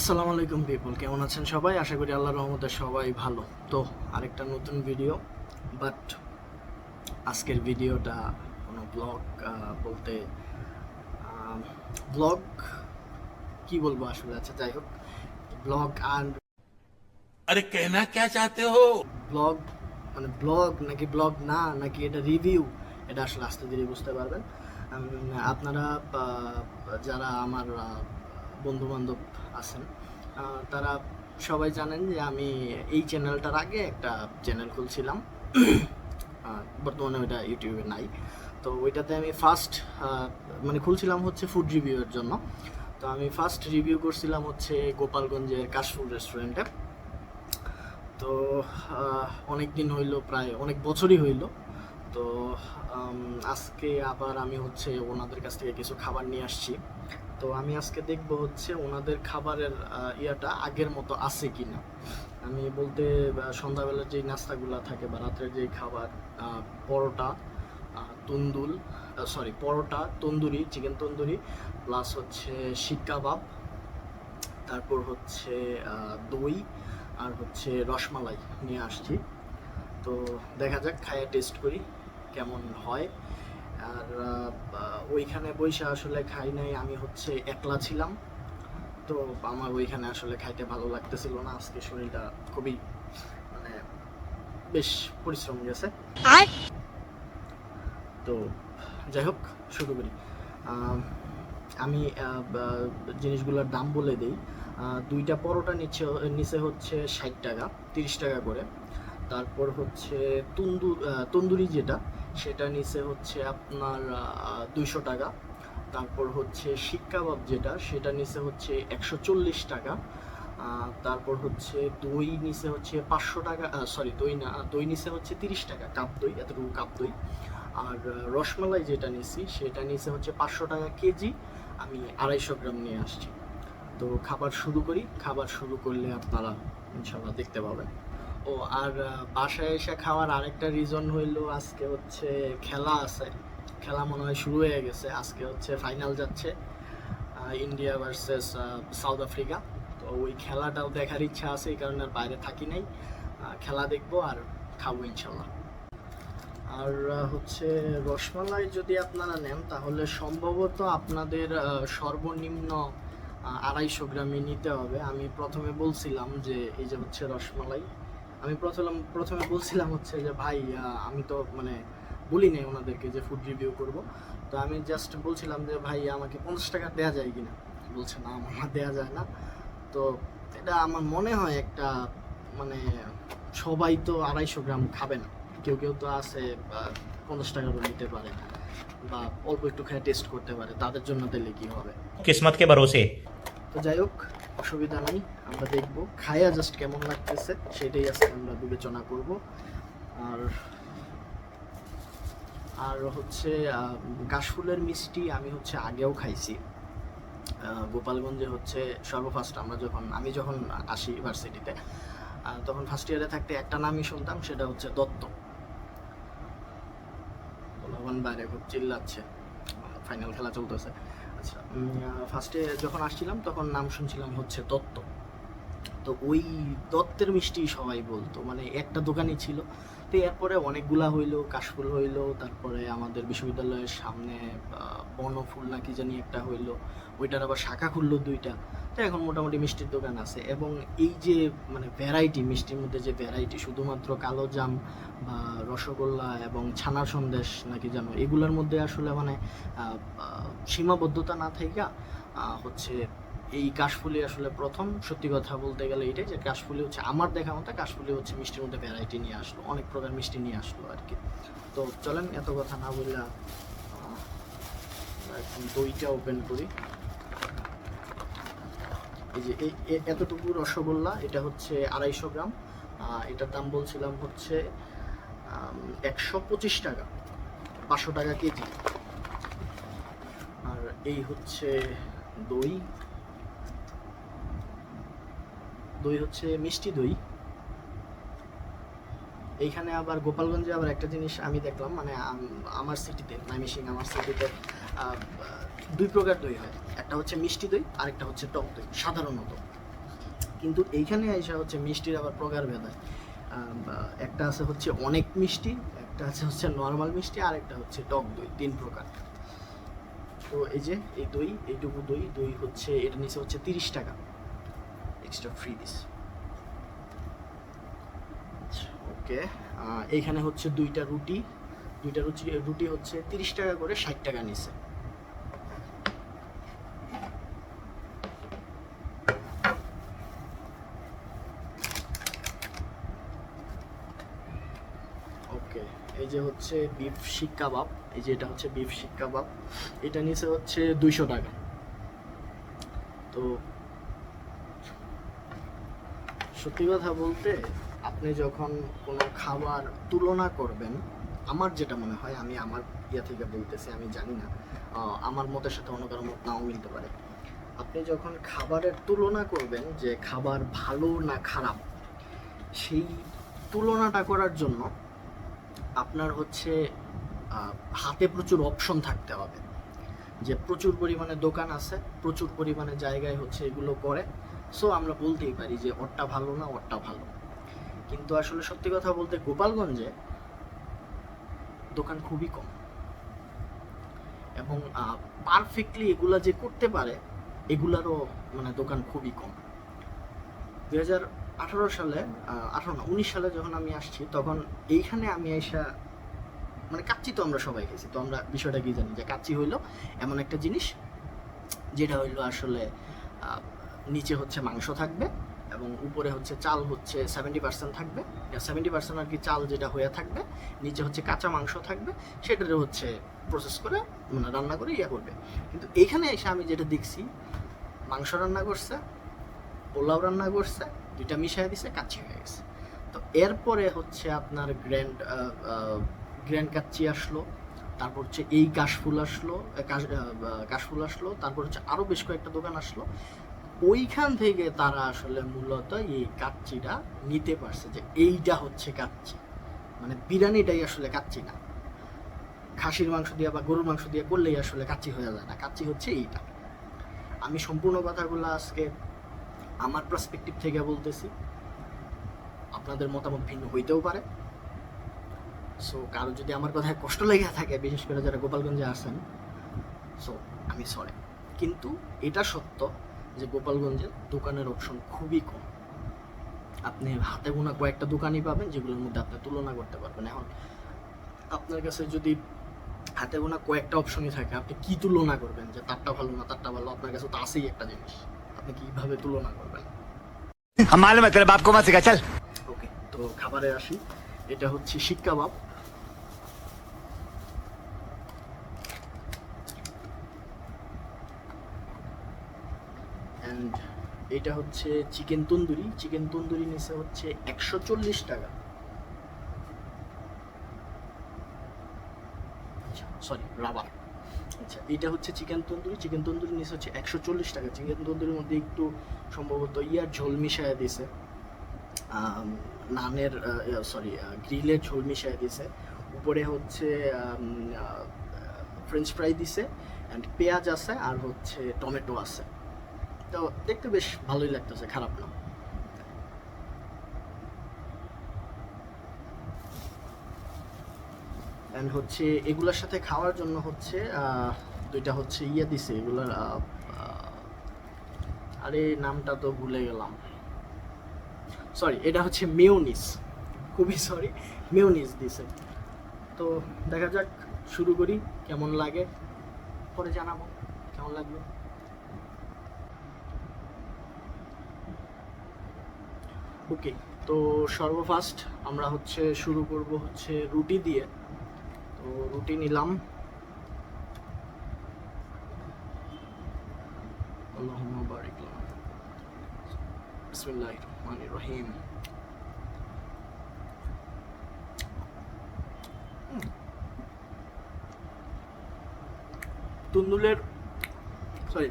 আসসালামু আলাইকুম পিপল কেমন আছেন সবাই? আশা করি আল্লাহ রহমতে সবাই ভালো। তো আরেকটা নতুন ভিডিও বাট আজকের ভিডিওটা কোনো ব্লগ বলতে ব্লগ কি বলব আসলে? আচ্ছা যাই হোক ব্লগ আর আরে কেনা কে চাতে হো? ব্লগ মানে ব্লগ নাকি ব্লগ না নাকি এটা রিভিউ এটা আসলে আস্তে ধীরে বুঝতে পারবেন। আপনারা যারা আমার বন্ধু বান্ধব আছেন। তারা সবাই জানেন যে আমি এই চ্যানেলটার আগে একটা চ্যানেল খুলছিলাম। বর্তমানে ওইটা ইউটিউবে নাই। তো ওইটাতে আমি ফার্স্ট মানে খুলছিলাম হচ্ছে ফুড রিভিউয়ের জন্য। তো আমি ফার্স্ট রিভিউ করছিলাম হচ্ছে গোপালগঞ্জের কাশফুল রেস্টুরেন্টে তো অনেক দিন হইল, প্রায় অনেক বছরই হইল। তো আজকে আবার আমি হচ্ছে ওনাদের কাছ থেকে কিছু খাবার নিয়ে আসছি। তো আমি আজকে দেখব হচ্ছে ওনাদের খাবারের ইয়াটা আগের মতো আছে কি না আমি বলতে সন্ধ্যাবেলার যেই নাস্তাগুলো থাকে বা রাত্রের যেই খাবার paratha তন্দুল sorry paratha, tandoori chicken tandoori plus হচ্ছে শিক কাবাব, তারপর হচ্ছে দই আর হচ্ছে রসমালাই নিয়ে আসছি। তো দেখা যাক খাইয়ে টেস্ট করি, কেমন হয়। আর ওইখানে বৈশা আসলে খাই নাই আমি হচ্ছে একলা ছিলাম। তো আমার ওইখানে আসলে খাইতে ভালো লাগতেছিল না আজকে শরীরটা খুবই মানে বেশ পরিশ্রম গেছে। তো যাই হোক শুরু করি। আমি জিনিসগুলোর দাম বলে দিই। দুইটা পরোটা নিচ্ছে নিচে হচ্ছে ষাট টাকা তিরিশ টাকা করে। তারপর হচ্ছে তন্দুর তন্দুরি যেটা, সেটা নিচে হচ্ছে আপনার দুইশো টাকা। তারপর হচ্ছে শিক কাবাব যেটা, সেটা নিচে হচ্ছে একশো চল্লিশ টাকা। তারপর হচ্ছে দই নিচে হচ্ছে পাঁচশো টাকা সরি দই না, দই নিচে হচ্ছে তিরিশ টাকা, কাপ দই, এতটুকু কাপ দই। আর রসমালাই যেটা নিছি, সেটা নিচে হচ্ছে পাঁচশো টাকা কেজি, আমি আড়াইশো গ্রাম নিয়ে আসছি। তো খাবার শুরু করি, খাবার শুরু করলে আপনারা ইনশাল্লাহ দেখতে পাবেন। ও, আর বাসায় এসে খাওয়ার আরেকটা রিজন হইল আজকে হচ্ছে খেলা আছে। খেলা মনে হয় শুরু হয়ে গেছে। আজকে হচ্ছে ফাইনাল যাচ্ছে ইন্ডিয়া ভার্সেস সাউথ আফ্রিকা তো ওই খেলাটাও দেখার ইচ্ছা আছে, এই কারণে আর বাইরে থাকি নাই। খেলা দেখব আর খাব ইনশাল্লাহ। আর হচ্ছে রসমালাই যদি আপনারা নেন, তাহলে সম্ভবত আপনাদের সর্বনিম্ন আড়াইশো গ্রামে নিতে হবে। আমি প্রথমে বলছিলাম যে, এই যে হচ্ছে রসমালাই আমি প্রথম প্রথমে বলছিলাম হচ্ছে যে ভাই আমি তো মানে বলি নাই ওনাদেরকে যে ফুড রিভিউ করব। তো আমি জাস্ট বলছিলাম যে ভাই আমাকে পঞ্চাশ টাকা দেওয়া যায় কিনা? বলছে না আমার দেওয়া যায় না। তো এটা আমার মনে হয় একটা মানে সবাই তো আড়াইশো গ্রাম খাবে না। কেউ কেউ তো আছে পঞ্চাশ টাকারও নিতে পারে বা অল্প একটু খেয়ে টেস্ট করতে পারে। তাদের জন্য দিলে কী হবে? কিসমতকে ভরসে তো যাই হোক অসুবিধা নেই। আমরা দেখব। খায়া জাস্ট কেমন লাগতেছে, সেটাই আজকে আমরা বিবেচনা করব। আর আর হচ্ছে কাশফুলের মিষ্টি আমি হচ্ছে আগেও খাইছি। গোপালগঞ্জে হচ্ছে সর্বফার্স্ট আমরা যখন, আমি যখন আসি ইউনিভার্সিটিতে তখন ফার্স্ট ইয়ারে থাকতে একটা নামই শুনতাম, সেটা হচ্ছে দত্ত। পোলাপান বাইরে খুব চিল্লাচ্ছে। ফাইনাল খেলা চলতেছে। আচ্ছা ফার্স্টে যখন আসছিলাম, তখন নাম শুনছিলাম হচ্ছে দত্ত। তো ওই দত্তের মিষ্টি সবাই বলতো। মানে একটা দোকানই ছিল। তো এরপরে অনেকগুলা হইল, কাশফুল হইল, তারপরে আমাদের বিশ্ববিদ্যালয়ের সামনে বনফুল না কি জানি একটা হইল। ওইটার আবার শাখা খুললো দুইটা। তো এখন মোটামুটি মিষ্টির দোকান আছে। এবং এই যে মানে ভ্যারাইটি মিষ্টির মধ্যে যে ভ্যারাইটি শুধুমাত্র কালো জাম বা রসগোল্লা এবং ছানার সন্দেশ নাকি জানো, এগুলোর মধ্যে আসলে মানে সীমাবদ্ধতা না থেকে হচ্ছে এই কাশফুলি আসলে প্রথম, সত্যি কথা বলতে গেলে এইটাই যে কাশফুলি হচ্ছে আমার দেখা মতো কাশফুলি হচ্ছে মিষ্টির মধ্যে ভ্যারাইটি নিয়ে আসলো, অনেক প্রকার মিষ্টি নিয়ে আসলো আর কি। তো চলেন এত কথা না বললে এখন দইটা ওপেন করি। এই যে এই এতটুকু রসগোল্লা, এটা হচ্ছে আড়াইশো গ্রাম এটার দাম বলছিলাম হচ্ছে একশো পঁচিশ টাকা, পাঁচশো টাকা কেজি। আর এই হচ্ছে দই। দই হচ্ছে মিষ্টি দই। এইখানে আবার গোপালগঞ্জে আবার একটা জিনিস আমি দেখলাম মানে আমার সিটিতে, নাইমিশিং আমার সিটিতে দুই প্রকার দই হয়। একটা হচ্ছে মিষ্টি দই, আরেকটা হচ্ছে টক দই, সাধারণত। কিন্তু এইখানে এসে হচ্ছে মিষ্টির আবার প্রকারভেদ হয় একটা আছে হচ্ছে অনেক মিষ্টি, একটা আছে হচ্ছে নর্মাল মিষ্টি আর একটা হচ্ছে টক দই, তিন প্রকার। তো এই যে, এই দই, এইটুকু দই দই হচ্ছে এটা নিচে হচ্ছে তিরিশ টাকা। এক্সট্রা ফ্রি দিস ওকে এইখানে হচ্ছে দুইটা রুটি। দুইটা রুটি রুটি হচ্ছে তিরিশ টাকা করে ষাট টাকা নিচে ওকে এই যে হচ্ছে বিফ শিক কাবাব। এই যে এটা হচ্ছে বিফ শিক কাবাব। এটা নিচে হচ্ছে দুইশো টাকা। তো সত্যি কথা বলতে, আপনি যখন কোনো খাবার তুলনা করবেন, আমার যেটা মনে হয়, আমি আমার ইয়া থেকে বলতেছি, আমি জানি না আমার মতের সাথে অন্য কারও মত নাও মিলতে পারে। আপনি যখন খাবারের তুলনা করবেন, যে খাবার ভালো না খারাপ, সেই তুলনাটা করার জন্য আপনার হচ্ছে হাতে প্রচুর অপশন থাকতে হবে। যে প্রচুর পরিমাণে দোকান আছে, প্রচুর পরিমাণে জায়গায় হচ্ছে এগুলো করে সো আমরা বলতেই পারি যে ওরটা ভালো না, ওরটা ভালো। কিন্তু আসলে সত্যি কথা বলতে গোপালগঞ্জে দোকান খুবই কম। এবং পারফেক্টলি এগুলা যে করতে পারে, এগুলারও মানে দোকান খুবই কম। দুই হাজার আঠারো সালে আঠারো না, উনিশ সালে যখন আমি আসছি, তখন এইখানে আমি এসা মানে কাচ্চি তো আমরা সবাই খেয়েছি। তো আমরা বিষয়টা কি জানি? যে কাচ্চি হইল এমন একটা জিনিস, যেটা হইল আসলে নিচে হচ্ছে মাংস থাকবে এবং উপরে হচ্ছে চাল হচ্ছে সেভেন্টি পার্সেন্ট থাকবে। সেভেন্টি পার্সেন্ট আর কি চাল যেটা হয়ে থাকবে, নিচে হচ্ছে কাঁচা মাংস থাকবে সেটারে হচ্ছে প্রসেস করে মানে রান্না করে ইয়া করবে। কিন্তু এইখানে এসে আমি যেটা দেখছি, মাংস রান্না করছে, পোলাও রান্না করছে, দুইটা মিশিয়ে দিছে, কাচ্চি হয়ে গেছে। তো এরপরে হচ্ছে আপনার গ্র্যান্ড গ্র্যান্ড কাচ্চি আসলো, তারপর হচ্ছে এই কাশফুল আসলো কাশফুল আসলো, তারপর হচ্ছে আরও বেশ কয়েকটা দোকান আসলো। ওইখান থেকে তারা আসলে মূলত এই কাচ্চিটা নিতে পারছে যে এইটা হচ্ছে কাচ্চি। মানে বিরিয়ানিটাই আসলে কাচ্চি না। খাসির মাংস দিয়ে বা গরুর মাংস দিয়ে করলেই আসলে কাচ্চি হয়ে যায় না। কাচ্চি হচ্ছে এইটা। আমি সম্পূর্ণ কথাগুলো আজকে আমার পার্সপেক্টিভ থেকে বলতেছি। আপনাদের মতামত ভিন্ন হইতেও পারে। সো কারও যদি আমার কথায় কষ্ট লেগে থাকে, বিশেষ করে যারা গোপালগঞ্জে আসেন সো আমি সরি কিন্তু এটা সত্য যে গোপালগঞ্জে দোকানের অপশন খুবই কম। আপনি হাতে গোনা কয়েকটা দোকানই পাবেন যেগুলোর মধ্যে আপনি তুলনা করতে পারবেন। এখন আপনার কাছে যদি হাতে গোনা কয়েকটা অপশনই থাকে আপনি কি তুলনা করবেন? যে তারটা ভালো না তারটা ভালো? আপনার কাছে তো আসেই একটা জিনিস। আপনি কীভাবে তুলনা করবেন? ওকে তো খাবারে আসি। এটা হচ্ছে শিক্ষা বাপ। এটা হচ্ছে চিকেন তন্দুরি। চিকেন তন্দুরি নিচে হচ্ছে একশো চল্লিশ টাকা। সরি রাবার আচ্ছা এটা হচ্ছে চিকেন তন্দুরি। চিকেন তন্দুরি নিচে হচ্ছে একশো চল্লিশ টাকা। চিকেন তন্দুরির মধ্যে একটু সম্ভবত ইয়ার ঝোল মিশায় আম, নানের সরি গ্রিলের ঝোল মিশিয়ে দিছে। উপরে হচ্ছে ফ্রেঞ্চ ফ্রাই দিছে। অ্যান্ড পেঁয়াজ আছে আর হচ্ছে টমেটো আছে। তো দেখতে বেশ ভালোই লাগতেছে, খারাপ না। হচ্ছে এগুলোর সাথে খাওয়ার জন্য হচ্ছে দুইটা হচ্ছে ইয়ে দিছে, এগুলোর আরে নামটা তো ভুলে গেলাম। সরি এটা হচ্ছে মেয়োনিস খুবই সরি মেয়োনিস দিছে। তো দেখা যাক, শুরু করি, কেমন লাগে? পরে জানাব, কেমন লাগবে ওকে তো সর্বফার্স্ট আমরা হচ্ছে শুরু করব হচ্ছে রুটি দিয়ে। তো রুটি নিলাম। বিসমিল্লাহির রহিম তন্দুলের, সরি,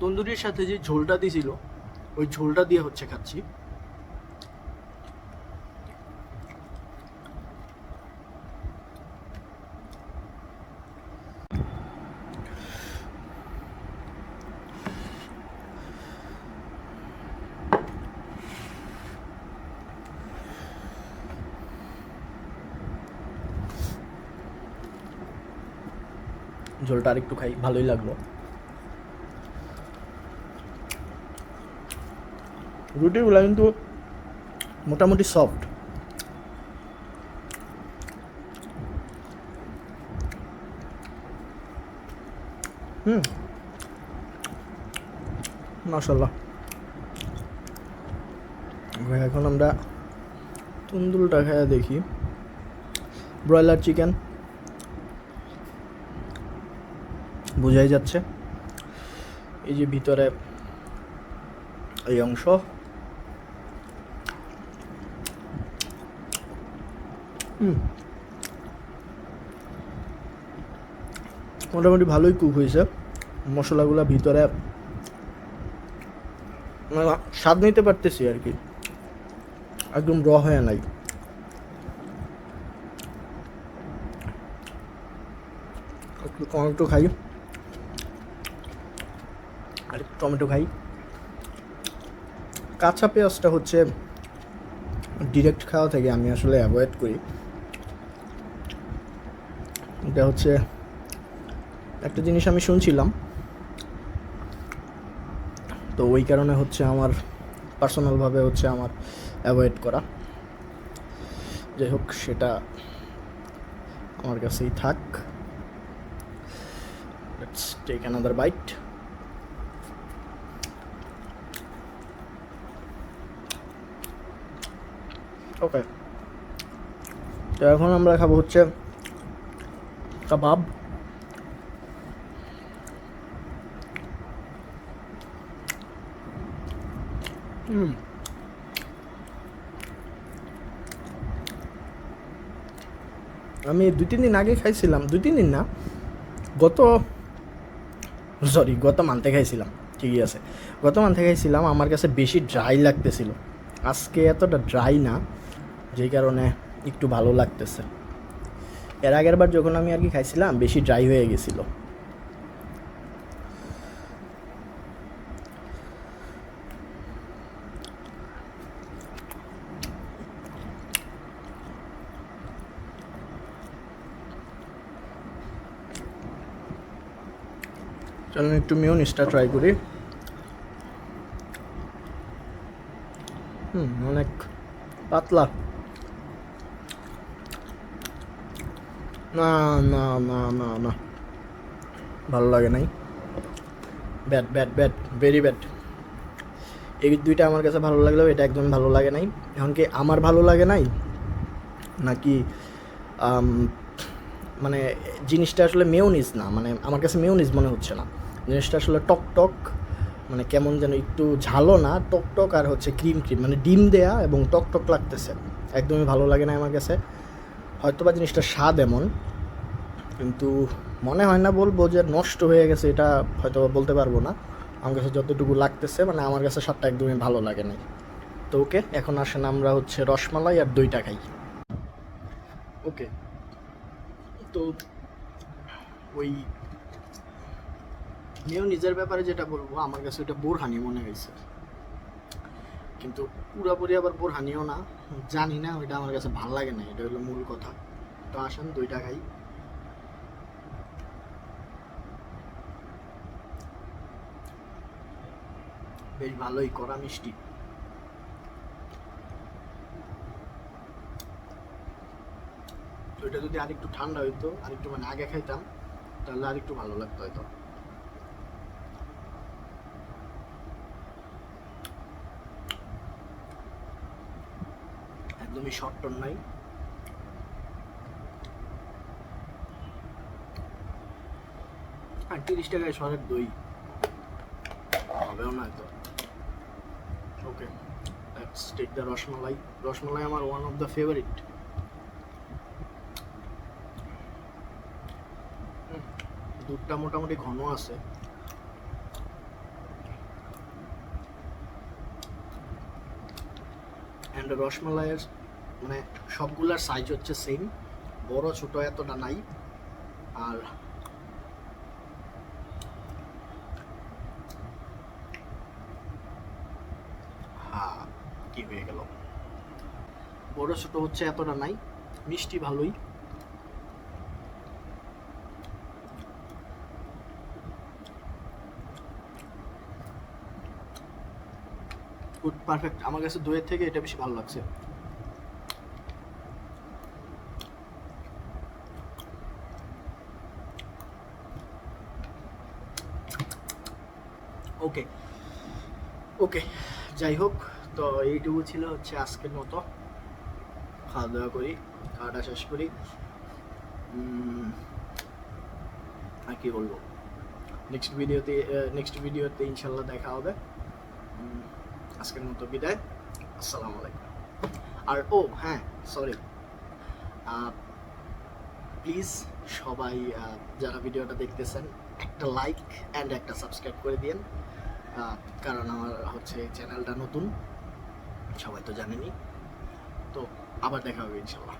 তন্দুরির সাথে যে ঝোলটা দিছিল ওই ঝোলটা দিয়ে হচ্ছে খাচ্ছি। ঝোলটা আরেকটু খাই ভালোই লাগল। রুটিগুলো কিন্তু মোটামুটি সফট হুম। মাশাল্লাহ ভাই, এখন আমরা তন্দুলটা খায়া দেখি। Broiler chicken. বোঝাই যাচ্ছে। এই যে ভিতরে এই অংশ। মোটামুটি ভালোই কুক হয়েছে। মশলাগুলো ভিতরে মানে স্বাদ নিতে পারতেছি আর কি। একদম র হয়ে নাই। টমেটো খাই। আর টমেটো খাই। কাঁচা পেঁয়াজটা হচ্ছে ডিরেক্ট খাওয়া থেকে আমি আসলে অ্যাভয়েড করি। এটা হচ্ছে একটা জিনিস আমি শুনছিলাম। তো ওই কারণে হচ্ছে আমার পার্সোনালভাবে হচ্ছে আমার অ্যাভয়েড করা। যাই হোক, সেটা আমার কাছেই থাক। টেক অ্যানাদার বাইট ওকে তো এখন আমরা খাব হচ্ছে কাবাব। হুম। আমি দুই তিন দিন আগে খাইছিলাম দুই তিন দিন না, গত সরি গত মান্থে খাইছিলাম, ঠিকই আছে। গত মান্থে খাইছিলাম, আমার কাছে বেশি ড্রাই লাগতেছিল। আজকে এতটা ড্রাই না যেই কারণে একটু ভালো লাগতেছে। এর আগের বার যখন আমি আর কি খাইছিলাম, বেশি ড্রাই হয়ে গেছিল। চলুন একটু মিউনিসটা ট্রাই করি। হুম, অনেক পাতলা। না না না না না। ভালো লাগে নাই। Bad bad bad very bad এই দুইটা আমার কাছে ভালো লাগলেও এটা একদম ভালো লাগে নাই। এখন কি আমার ভালো লাগে নাই? নাকি মানে জিনিসটা আসলে মেয়নিজ না মানে আমার কাছে মেয়নিজ মনে হচ্ছে না। জিনিসটা আসলে টক টক মানে কেমন যেন একটু ঝালো না, টক টক আর হচ্ছে ক্রিম ক্রিম মানে ডিম দেয়া এবং টক টক লাগতেছে। একদমই ভালো লাগে না আমার কাছে। হয়তো বা জিনিসটা স্বাদ এমন, কিন্তু মনে হয় না বলব যে নষ্ট হয়ে গেছে, এটা হয়তো বলতে পারব না। আমার কাছে যতটুকু লাগতেছে মানে আমার কাছে স্বাদটা একদমই ভালো লাগে নাই। তো ওকে, এখন আসেন আমরা হচ্ছে রসমালাই আর দইটা খাই। ওকে, তো ওই নিজের ব্যাপারে যেটা বলব, আমার কাছে ওটা বোরহানি মনে হয়েছে। কিন্তু পুরোপুরি আবার বোরহানিও না। জানি না, ওইটা আমার কাছে ভালো লাগে না, এটা হলো মূল কথা। তো আসেন, দুইটা খাই। বেশ ভালোই করা মিষ্টি। তো এটা যদি আরেকটু ঠান্ডা হইতো, আরেকটু মানে আগে খাইতাম, তাহলে আরেকটু ভালো লাগতো হয়তো। একদমই শর্ট টন নাই। আর তিরিশ টাকায় শহরের দই। হবেও না তো okay let's the rasmalai. Rasmalai আমার ওয়ান অফ দ্য ফেভারিট দুধটা মোটামুটি ঘন আছে। অ্যান্ড রসমালাইয়ের মানে সবগুলার সাইজ হচ্ছে সেম বড়, ছোট এতটা নাই। আর কি হয়ে গেল? বড়, ছোট হচ্ছে এতটা নাই। মিষ্টি ভালোই। গুড পারফেক্ট আমার কাছে দইয়ের থেকে এটা বেশি ভালো লাগছে। ওকে যাই হোক, তো এইটুকু ছিল হচ্ছে আজকের মতো। খাওয়া দাওয়া করি, খাওয়াটা শেষ করি। আর কি বলব? নেক্সট ভিডিওতে নেক্সট ভিডিওতে ইনশাল্লাহ দেখা হবে। আজকের মতো বিদায়। আসসালামু আলাইকুম। আর, ও হ্যাঁ সরি প্লিজ সবাই যারা ভিডিওটা দেখতেছেন, একটা লাইক অ্যান্ড একটা সাবস্ক্রাইব করে দিন কারণ আমার হচ্ছে চ্যানেলটা নতুন। সবাই তো জানেনি তো আবার দেখা হবে ইনশাল্লাহ।